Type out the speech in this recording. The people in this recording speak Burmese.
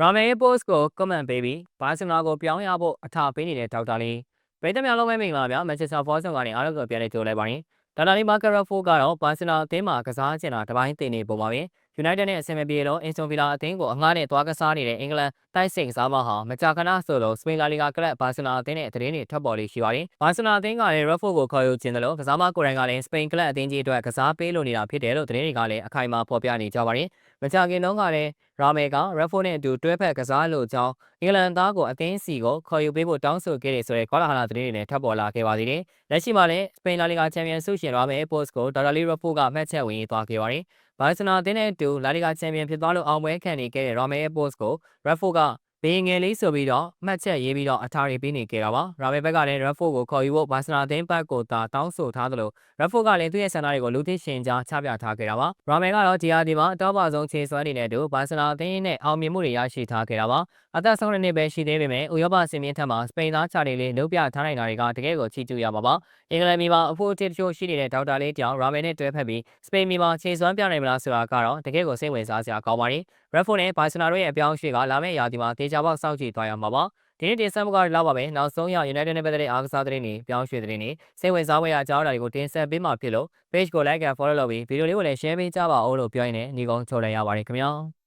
ရာမယ် post ကို comment ပေးပြီးဘာစနာကိုပြောင်းရဖို့အထာပေးနေတဲ့ဒေါက်တာလေးပရိသတ်များလုံးပဲမင်္ဂလာပါမန်ချက်စတာဖော့ဆုံကနေအားလုံးကိုပြန်လည်ကြိုလိုက်ပါရင်ဒေါက်တာလေးမာကာရာဖိုကတော့ဘာစနာအသင်းမှာကစားချင်တာတပိုင်းတင်နေပုံပါပဲ United နဲ့အဆင်မပြေလို့အင်စတိုဗီလာအသင်းကိုအငှားနဲ့သွားကစားနေတဲ့အင်္ဂလန်တိုက်စိန်ကစားမဟာမကြာခဏဆိုလို့စပိန်လာလီဂါကလပ်ဘာစနာအသင်းနဲ့သတင်းတွေထွက်ပေါ်လေးရှိပါတယ်ဘာစနာအသင်းကလည်း Raffo ကိုခေါ်ယူခြင်းတယ်လို့ကစားမကိုယ်တိုင်ကလည်းစပိန်ကလပ်အသင်းကြီးအတွက်ကစားပေးလို့နေတာဖြစ်တယ်လို့သတင်းတွေကလည်းအခိုင်အမာဖော်ပြနေကြပါတယ်မကြာခင်တုန်းကလည်း ရာမယ်က Raffo နဲ့အတူတွဲဖက်ကစားလို့ကြောင်းအင်္ဂလန်သားကိုအသင်းစီကိုခေါ်ယူပေးဖို့တောင်းဆိုခဲ့တယ်ဆိုတဲ့ကောလာဟလသတင်းတွေလည်းထပ်ပေါ်လာခဲ့ပါသေးတယ်။လက်ရှိမှာလည်းစပိန်လာလီဂါချန်ပီယံဆုရှင်ရာမယ်ပို့စ်ကိုဒေါ်လာလီ Raffo ကမှတ်ချက်ဝင်ရေးသွားခဲ့ပါတယ်။ဘာစီနာအသင်းနဲ့အတူလာလီဂါချန်ပီယံဖြစ်သွားလို့အောင်ပွဲခံနေခဲ့တဲ့ရာမယ်ပို့စ်ကို Raffo က ဘေးငယ်လေးဆိုပြီးတော့မှတ်ချက်ရေးပြီးတော့အထာရီပေးနေကြတာပါ။ရာမယ်ဘက်ကလည်း Raffo ကိုခေါ်ယူဖို့ဘာစီနာအသင်းဘက်ကိုသာတောင်းဆိုထားသလို Raffo ကလည်းသူ့ရဲ့ဆန္ဒတွေကိုလူသိရှင်ကြားချပြထားခဲ့တာပါ။ရာမယ်ကတော့ဒီဟာဒီမှာအတော့ပါဆုံးခြေစွမ်းနေတဲ့အတူဘာစီနာအသင်းနဲ့အောင်မြင်မှုတွေရရှိထားခဲ့တာပါ။အသက်ဆုံးတဲ့နှစ်ပဲရှိသေးပေမဲ့ဥရောပစင်မြင့်ထက်မှာစပိန်သားချာလီလေးလုံးပြထားနိုင်တာတွေကတကယ်ကိုချီကျူးရပါပါ။အင်္ဂလန်ပြည်မှာအဖို့အထစ်တချို့ရှိနေတဲ့ဒေါက်တာလေးတောင်ရာမယ်နဲ့တွဲဖက်ပြီးစပိန်ပြည်မှာခြေစွမ်းပြနိုင်မလားဆိုတာကတော့တကယ်ကိုစိတ်ဝင်စားစရာကောင်းပါတယ်။ Raffo နဲ့ဘာစီနာတို့ရဲ့အပြောင်းအရွှေ့ကလာမယ့်ရာသီမှာဒေချာပေါက်စောင့်ကြည့်သွားရမှာပါ။ဒီနေ့တင်ဆက်မှုကတော့လောက်ပါပဲနောက်ဆုံးရ United နဲ့ပတ်သက်တဲ့အားကစားသတင်းတွေပြောင်းရွှေ့သတင်းတွေစိတ်ဝင်စားဖွယ်ရာအကြောင်းအရာတွေကိုတင်ဆက်ပေးမှာဖြစ်လို့ page ကို like and follow လုပ်ပြီးဗီဒီယိုလေးကိုလည်း share ပေးကြပါဦးလို့ပြောရင်းနဲ့ညီကုန်းချုပ်လိုက်ရပါတယ်ခင်ဗျာ